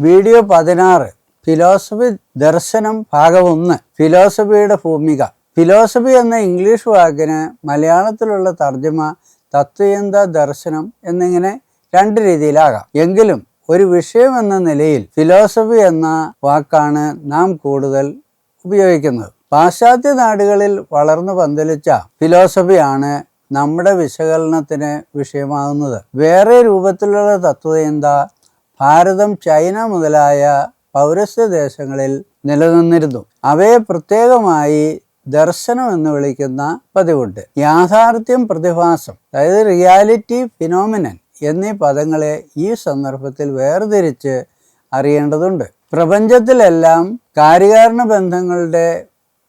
Video പതിനാറ്. Philosophy ദർശനം ഭാഗം ഒന്ന്. ഫിലോസഫിയുടെ ഭൂമിക. ഫിലോസഫി എന്ന ഇംഗ്ലീഷ് വാക്കിന് മലയാളത്തിലുള്ള തർജമ തത്വയന്ത ദർശനം എന്നിങ്ങനെ രണ്ട് രീതിയിലാകാം. എങ്കിലും ഒരു വിഷയം എന്ന നിലയിൽ ഫിലോസഫി എന്ന വാക്കാണ് നാം കൂടുതൽ ഉപയോഗിക്കുന്നത്. പാശ്ചാത്യ നാടുകളിൽ വളർന്നു പന്തലിച്ച ഫിലോസഫിയാണ് നമ്മുടെ വിശകലനത്തിന് വിഷയമാകുന്നത്. വേറെ രൂപത്തിലുള്ള തത്വചിന്ത ഭാരതം ചൈന മുതലായ പൗരസ്ത്യ ദേശങ്ങളിൽ നിലനിന്നിരുന്നു. അവയെ പ്രത്യേകമായി ദർശനം എന്ന് വിളിക്കുന്ന പതിവുണ്ട്. യാഥാർത്ഥ്യം പ്രതിഭാസം അതായത് റിയാലിറ്റി ഫിനോമിനൻ എന്നീ പദങ്ങളെ ഈ സന്ദർഭത്തിൽ വേർതിരിച്ച് അറിയേണ്ടതുണ്ട്. പ്രപഞ്ചത്തിലെല്ലാം കാര്യകാരണ ബന്ധങ്ങളുടെ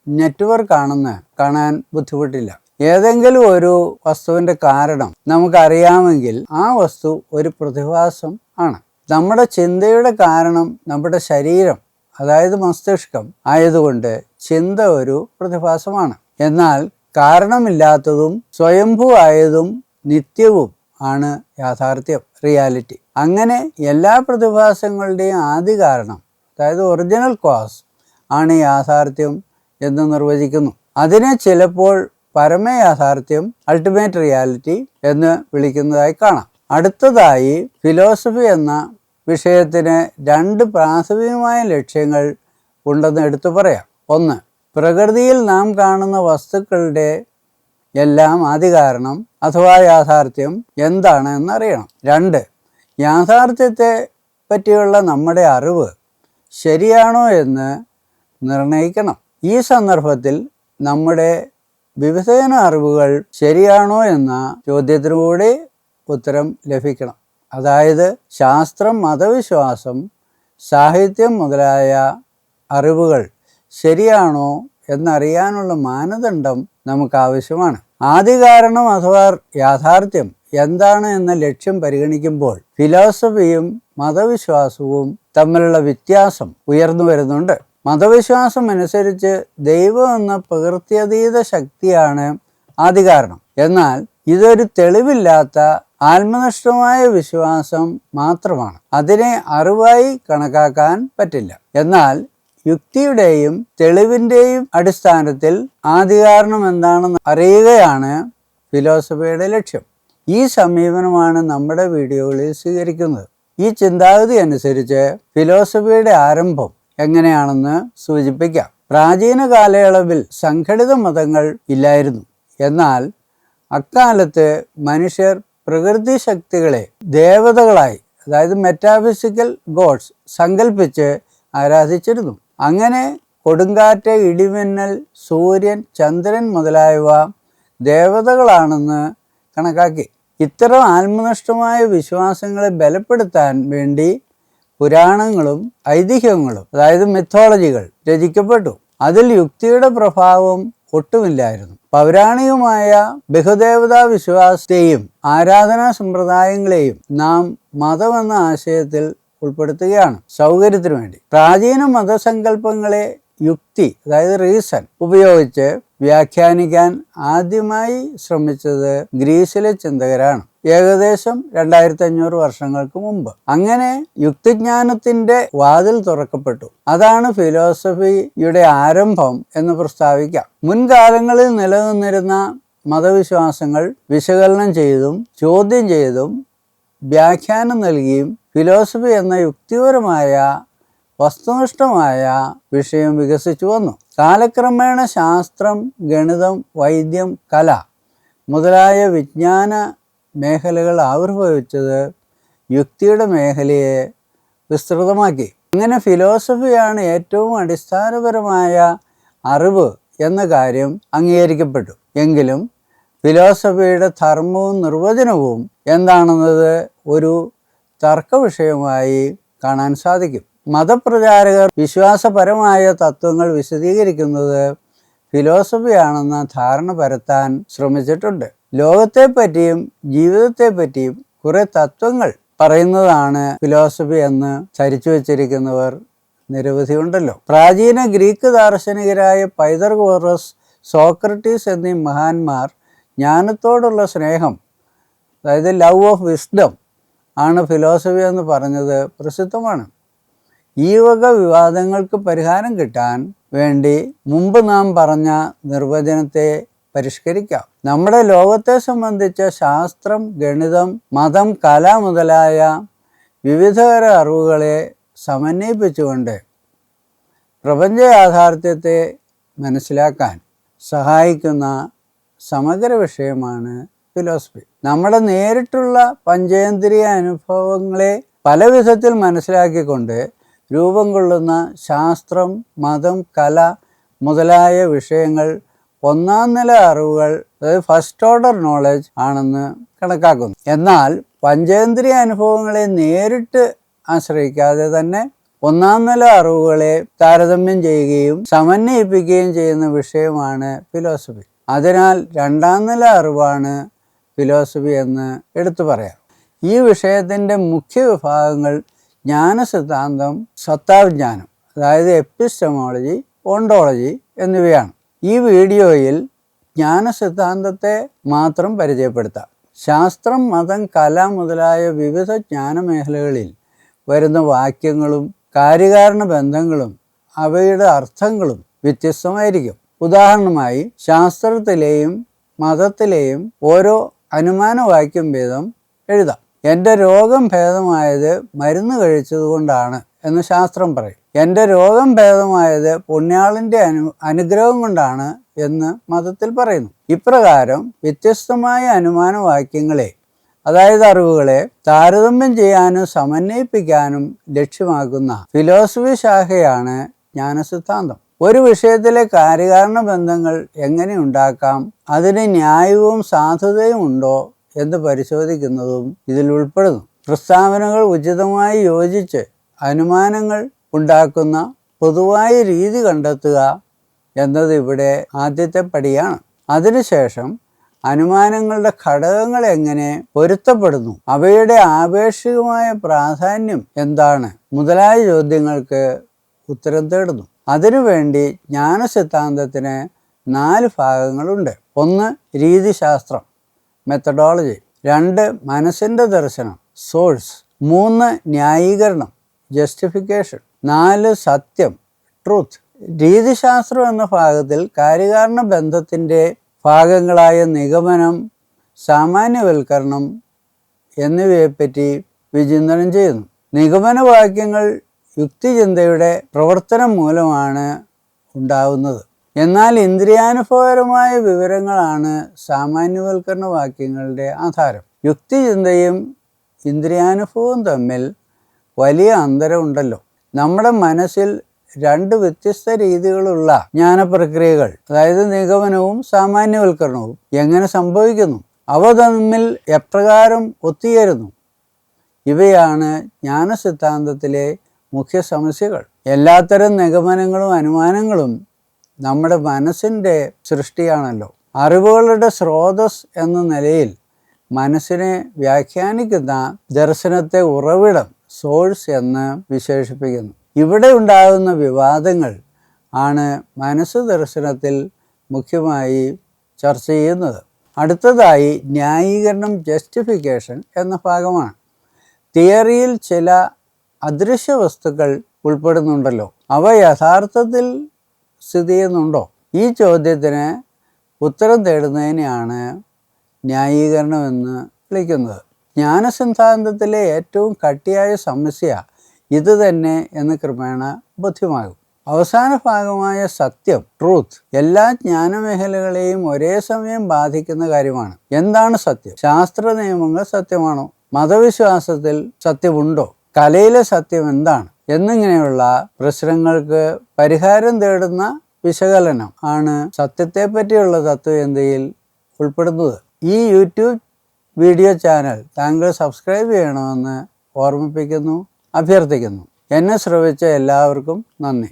നെറ്റ്വർക്ക് ആണെന്ന് കാണാൻ ബുദ്ധിമുട്ടില്ല. ഏതെങ്കിലും ഒരു വസ്തുവിന്റെ കാരണം നമുക്കറിയാമെങ്കിൽ ആ വസ്തു ഒരു പ്രതിഭാസം ആണ്. നമ്മുടെ ചിന്തയുടെ കാരണം നമ്മുടെ ശരീരം അതായത് മസ്തിഷ്കം ആയതുകൊണ്ട് ചിന്ത ഒരു പ്രതിഭാസമാണ്. എന്നാൽ കാരണമില്ലാത്തതും സ്വയംഭുവായതും നിത്യവും ആണ് യാഥാർത്ഥ്യം റിയാലിറ്റി. അങ്ങനെ എല്ലാ പ്രതിഭാസങ്ങളുടെയും ആദ്യ കാരണം അതായത് ഒറിജിനൽ കോസ് ആണ് യാഥാർത്ഥ്യം എന്ന് നിർവചിക്കുന്നു. അതിനെ ചിലപ്പോൾ പരമയാഥാർത്ഥ്യം അൾട്ടിമേറ്റ് റിയാലിറ്റി എന്ന് വിളിക്കുന്നതായി കാണാം. അടുത്തതായി ഫിലോസഫി എന്ന വിഷയത്തിന് രണ്ട് പ്രാഥമികമായ ലക്ഷ്യങ്ങൾ ഉണ്ടെന്ന് എടുത്തു പറയാം. ഒന്ന് പ്രകൃതിയിൽ നാം കാണുന്ന വസ്തുക്കളുടെ എല്ലാം ആദികാരണം അഥവാ യാഥാർത്ഥ്യം എന്താണ് എന്നറിയണം. രണ്ട് യാഥാർത്ഥ്യത്തെ പറ്റിയുള്ള നമ്മുടെ അറിവ് ശരിയാണോ എന്ന് നിർണയിക്കണം ഈ സന്ദർഭത്തിൽ നമ്മുടെ വിവിധജന അറിവുകൾ ശരിയാണോ എന്ന ചോദ്യത്തിനു കൂടി ഉത്തരം ലഭിക്കണം. അതായത് ശാസ്ത്രം മതവിശ്വാസം സാഹിത്യം മുതലായ അറിവുകൾ ശരിയാണോ എന്നറിയാനുള്ള മാനദണ്ഡം നമുക്ക് ആവശ്യമാണ് ആദികാരണം അഥവാ യാഥാർത്ഥ്യം എന്താണ് എന്ന ലക്ഷ്യം പരിഗണിക്കുമ്പോൾ ഫിലോസഫിയും മതവിശ്വാസവും തമ്മിലുള്ള വ്യത്യാസം ഉയർന്നു വരുന്നുണ്ട്. മതവിശ്വാസം അനുസരിച്ച് ദൈവം എന്ന പ്രകൃത്യതീത ശക്തിയാണ് ആദികാരണം. എന്നാൽ ഇതൊരു തെളിവില്ലാത്ത ആത്മനിഷ്ഠമായ വിശ്വാസം മാത്രമാണ്. അതിനെ അറിവായി കണക്കാക്കാൻ പറ്റില്ല. എന്നാൽ യുക്തിയുടെയും തെളിവിന്റെയും അടിസ്ഥാനത്തിൽ ആദികാരണം എന്താണെന്ന് അറിയുകയാണ് ഫിലോസഫിയുടെ ലക്ഷ്യം. ഈ സമീപനമാണ് നമ്മുടെ വീഡിയോകളിൽ സ്വീകരിക്കുന്നത്. ഈ ചിന്താഗതി അനുസരിച്ച് ഫിലോസഫിയുടെ ആരംഭം എങ്ങനെയാണെന്ന് സൂചിപ്പിക്കാം. പ്രാചീന കാലയളവിൽ സംഘടിത മതങ്ങൾ ഇല്ലായിരുന്നു. എന്നാൽ അക്കാലത്ത് മനുഷ്യർ പ്രകൃതി ശക്തികളെ ദേവതകളായി അതായത് മെറ്റാഫിസിക്കൽ ഗോഡ്സ് സങ്കല്പിച്ച് ആരാധിച്ചിരുന്നു. അങ്ങനെ കൊടുങ്കാറ്റ് ഇടിമിന്നൽ സൂര്യൻ ചന്ദ്രൻ മുതലായവ ദേവതകളാണെന്ന് കണക്കാക്കി. ഇത്തരം ആത്മനിഷ്ഠമായ വിശ്വാസങ്ങളെ ബലപ്പെടുത്താൻ വേണ്ടി പുരാണങ്ങളും ഐതിഹ്യങ്ങളും അതായത് മിത്തോളജികൾ രചിക്കപ്പെട്ടു. അതിൽ യുക്തിയുടെ പ്രഭാവം ഒട്ടുമില്ലായിരുന്നു. പൗരാണികമായ ബഹുദേവതാ വിശ്വാസത്തെയും ആരാധനാ സമ്പ്രദായങ്ങളെയും നാം മതമെന്ന ആശയത്തിൽ ഉൾപ്പെടുത്തുകയാണ് സൗകര്യത്തിനു വേണ്ടി പ്രാചീന മതസങ്കല്പങ്ങളെ യുക്തി അതായത് റീസൺ ഉപയോഗിച്ച് വ്യാഖ്യാനിക്കാൻ ആദ്യമായി ശ്രമിച്ചത് ഗ്രീസിലെ ചിന്തകരാണ്. ഏകദേശം രണ്ടായിരത്തി അഞ്ഞൂറ് വർഷങ്ങൾക്ക് മുമ്പ്. അങ്ങനെ യുക്തിജ്ഞാനത്തിന്റെ വാതിൽ തുറക്കപ്പെട്ടു. അതാണ് ഫിലോസഫിയുടെ ആരംഭം എന്ന് പ്രസ്താവിക്കാം. മുൻകാലങ്ങളിൽ നിലനിന്നിരുന്ന മതവിശ്വാസങ്ങൾ വിശകലനം ചെയ്തും ചോദ്യം ചെയ്തും വ്യാഖ്യാനം നൽകിയും ഫിലോസഫി എന്ന യുക്തിപരമായ വസ്തുനിഷ്ഠമായ വിഷയം വികസിച്ചു വന്നു. കാലക്രമേണ ശാസ്ത്രം ഗണിതം വൈദ്യം കല മുതലായ വിജ്ഞാന മേഖലകൾ ആവിർഭവിച്ചത് യുക്തിയുടെ മേഖലയെ വിസ്തൃതമാക്കി. അങ്ങനെ ഫിലോസഫിയാണ് ഏറ്റവും അടിസ്ഥാനപരമായ അറിവ് എന്ന കാര്യം അംഗീകരിക്കപ്പെട്ടു. എങ്കിലും ഫിലോസഫിയുടെ ധർമ്മവും നിർവചനവും എന്താണെന്നത് ഒരു തർക്ക വിഷയമായി കാണാൻ സാധിക്കും. മതപ്രചാരകർ വിശ്വാസപരമായ തത്വങ്ങൾ വിശദീകരിക്കുന്നത് ഫിലോസഫിയാണെന്ന ധാരണ പരത്താൻ ശ്രമിച്ചിട്ടുണ്ട്. ലോകത്തെപ്പറ്റിയും ജീവിതത്തെപ്പറ്റിയും കുറെ തത്വങ്ങൾ പറയുന്നതാണ് ഫിലോസഫി എന്ന് ചരിച്ചു വച്ചിരിക്കുന്നവർ നിരവധിയുണ്ടല്ലോ പ്രാചീന ഗ്രീക്ക് ദാർശനികരായ പൈതർഗോറസ് സോക്രട്ടീസ് എന്നീ മഹാന്മാർ ജ്ഞാനത്തോടുള്ള സ്നേഹം അതായത് ലവ് ഓഫ് വിസ്ഡം ആണ് ഫിലോസഫി എന്ന് പറഞ്ഞത് പ്രസിദ്ധമാണ്. ഈ വക വിവാദങ്ങൾക്ക് പരിഹാരം കിട്ടാൻ വേണ്ടി മുമ്പ് നാം പറഞ്ഞ നിർവചനത്തെ പരിഷ്കരിക്കാം. നമ്മുടെ ലോകത്തെ സംബന്ധിച്ച ശാസ്ത്രം ഗണിതം മതം കല മുതലായ വിവിധതര അറിവുകളെ സമന്വയിപ്പിച്ചുകൊണ്ട് പ്രപഞ്ച യാഥാർത്ഥ്യത്തെ മനസ്സിലാക്കാൻ സഹായിക്കുന്ന സമഗ്ര വിഷയമാണ് ഫിലോസഫി നമ്മുടെ നേരിട്ടുള്ള പഞ്ചേന്ദ്രിയ അനുഭവങ്ങളെ പല വിധത്തിൽ മനസ്സിലാക്കിക്കൊണ്ട് രൂപം കൊള്ളുന്ന ശാസ്ത്രം മതം കല മുതലായ വിഷയങ്ങൾ ഒന്നാം നില അറിവുകൾ അതായത് ഫസ്റ്റ് ഓർഡർ നോളജ് ആണെന്ന് കണക്കാക്കുന്നു. എന്നാൽ പഞ്ചേന്ദ്രിയ അനുഭവങ്ങളെ നേരിട്ട് ആശ്രയിക്കാതെ തന്നെ ഒന്നാം നില അറിവുകളെ താരതമ്യം ചെയ്യുകയും സമന്വയിപ്പിക്കുകയും ചെയ്യുന്ന വിഷയമാണ് ഫിലോസഫി അതിനാൽ രണ്ടാം നില അറിവാണ് ഫിലോസഫി എന്ന് എടുത്തു പറയാം. ഈ വിഷയത്തിന്റെ മുഖ്യ വിഭാഗങ്ങൾ ജ്ഞാനസിദ്ധാന്തം സത്താവിജ്ഞാനം അതായത് എപ്പിസ്റ്റമോളജി ഓണ്ടോളജി എന്നിവയാണ്. ഈ വീഡിയോയിൽ ജ്ഞാന സിദ്ധാന്തത്തെ മാത്രം പരിചയപ്പെടുത്താം. ശാസ്ത്രം മതം കല മുതലായ വിവിധ ജ്ഞാനമേഖലകളിൽ വരുന്ന വാക്യങ്ങളും കാര്യകാരണ ബന്ധങ്ങളും അവയുടെ അർത്ഥങ്ങളും വ്യത്യസ്തമായിരിക്കും. ഉദാഹരണമായി ശാസ്ത്രത്തിലെയും മതത്തിലെയും ഓരോ അനുമാനവാക്യം വീതം എഴുതാം. എന്റെ രോഗം ഭേദമായത് മരുന്ന് കഴിച്ചതുകൊണ്ടാണ് എന്ന് ശാസ്ത്രം പറയും. എന്റെ രോഗം ഭേദമായത് പുണ്യാളിന്റെ അനു അനുഗ്രഹം കൊണ്ടാണ് എന്ന് മതത്തിൽ പറയുന്നു. ഇപ്രകാരം വ്യത്യസ്തമായ അനുമാനവാക്യങ്ങളെ അതായത് അറിവുകളെ താരതമ്യം ചെയ്യാനും സമന്വയിപ്പിക്കാനും ലക്ഷ്യമാക്കുന്ന ഫിലോസഫി ശാഖയാണ് ജ്ഞാനസിദ്ധാന്തം. ഒരു വിഷയത്തിലെ കാര്യകാരണ ബന്ധങ്ങൾ എങ്ങനെ ഉണ്ടാക്കാം അതിന് ന്യായവും സാധുതയും ഉണ്ടോ എന്ന് പരിശോധിക്കുന്നതും ഇതിൽ ഉൾപ്പെടുന്നു. പ്രസ്താവനകൾ ഉചിതമായി യോജിച്ച് അനുമാനങ്ങൾ ഉണ്ടാക്കുന്ന പൊതുവായ രീതി കണ്ടെത്തുക എന്നത് ഇവിടെ ആദ്യത്തെ പടിയാണ്. അതിനുശേഷം അനുമാനങ്ങളുടെ ഘടകങ്ങൾ എങ്ങനെ പൊരുത്തപ്പെടുന്നു? അവയുടെ ആപേക്ഷികമായ പ്രാധാന്യം എന്താണ്? മുതലായ ചോദ്യങ്ങൾക്ക് ഉത്തരം തേടുന്നു. അതിനുവേണ്ടി ജ്ഞാന സിദ്ധാന്തത്തിന് നാല് ഭാഗങ്ങളുണ്ട്. ഒന്ന് രീതിശാസ്ത്രം. മെത്തഡോളജി രണ്ട് മനസ്സിന്റെ ദർശനം. സോഴ്സ് മൂന്ന് ന്യായീകരണം. ജസ്റ്റിഫിക്കേഷൻ നാല് സത്യം. ട്രൂത്ത് രീതിശാസ്ത്രം എന്ന ഭാഗത്തിൽ കാര്യകാരണ ബന്ധത്തിന്റെ ഭാഗങ്ങളായ നിഗമനം സാമാന്യവൽക്കരണം എന്നിവയെപ്പറ്റി വിചിന്തനം ചെയ്യുന്നു. നിഗമനവാക്യങ്ങൾ യുക്തിചിന്തയുടെ പ്രവർത്തനം മൂലമാണ് ഉണ്ടാവുന്നത്. എന്നാൽ ഇന്ദ്രിയാനുഭവപരമായ വിവരങ്ങളാണ് സാമാന്യവൽക്കരണ വാക്യങ്ങളുടെ ആധാരം. യുക്തിചിന്തയും ഇന്ദ്രിയാനുഭവവും തമ്മിൽ വലിയ അന്തരമുണ്ടല്ലോ. നമ്മുടെ മനസ്സിൽ രണ്ട് വ്യത്യസ്ത രീതികളുള്ള ജ്ഞാനപ്രക്രിയകൾ അതായത് നിഗമനവും സാമാന്യവൽക്കരണവും എങ്ങനെ സംഭവിക്കുന്നു അവ തമ്മിൽ എപ്രകാരം ഒത്തുചേരുന്നു ഇവയാണ് ജ്ഞാന സിദ്ധാന്തത്തിലെ മുഖ്യ സമസ്യകൾ എല്ലാത്തരം നിഗമനങ്ങളും അനുമാനങ്ങളും നമ്മുടെ മനസ്സിന്റെ സൃഷ്ടിയാണല്ലോ. അറിവുകളുടെ സ്രോതസ് എന്ന നിലയിൽ മനസ്സിനെ വ്യാഖ്യാനിക്കുന്ന ദർശനത്തെ ഉറവിടം സോഴ്സ് എന്ന് വിശേഷിപ്പിക്കുന്നു. ഇവിടെ ഉണ്ടാകുന്ന വിവാദങ്ങൾ ആണ് മനസ്സ് ദർശനത്തിൽ മുഖ്യമായി ചർച്ച ചെയ്യുന്നത്. അടുത്തതായി ന്യായീകരണം ജസ്റ്റിഫിക്കേഷൻ എന്ന ഭാഗമാണ്. തിയറിയിൽ ചില അദൃശ്യ വസ്തുക്കൾ ഉൾപ്പെടുന്നുണ്ടല്ലോ. അവ യഥാർത്ഥത്തിൽ സ്ഥിതി ചെയ്യുന്നുണ്ടോ? ഈ ചോദ്യത്തിന് ഉത്തരം തേടുന്നതിനെയാണ് ന്യായീകരണം എന്ന് വിളിക്കുന്നത്. ജ്ഞാനസിദ്ധാന്തത്തിലെ ഏറ്റവും കട്ടിയായ സമസ്യ ഇത് തന്നെ എന്ന് ക്രമേണ ബോധ്യമാകും. അവസാന ഭാഗമായ സത്യം ട്രൂത്ത് എല്ലാ ജ്ഞാനമേഖലകളെയും ഒരേ സമയം ബാധിക്കുന്ന കാര്യമാണ്. എന്താണ് സത്യം? ശാസ്ത്ര നിയമങ്ങൾ സത്യമാണോ? മതവിശ്വാസത്തിൽ സത്യമുണ്ടോ? കലയിലെ സത്യം എന്താണ്? എന്നിങ്ങനെയുള്ള പ്രശ്നങ്ങൾക്ക് പരിഹാരം തേടുന്ന വിശകലനം ആണ് സത്യത്തെ പറ്റിയുള്ള തത്വചിന്തയിൽ ഉൾപ്പെടുന്നത്. ഈ യൂട്യൂബ് വീഡിയോ ചാനൽ താങ്കൾ സബ്സ്ക്രൈബ് ചെയ്യണമെന്ന് ഓർമ്മിപ്പിക്കുന്നു അഭ്യർത്ഥിക്കുന്നു. എന്നെ ശ്രവിച്ച എല്ലാവർക്കും നന്ദി.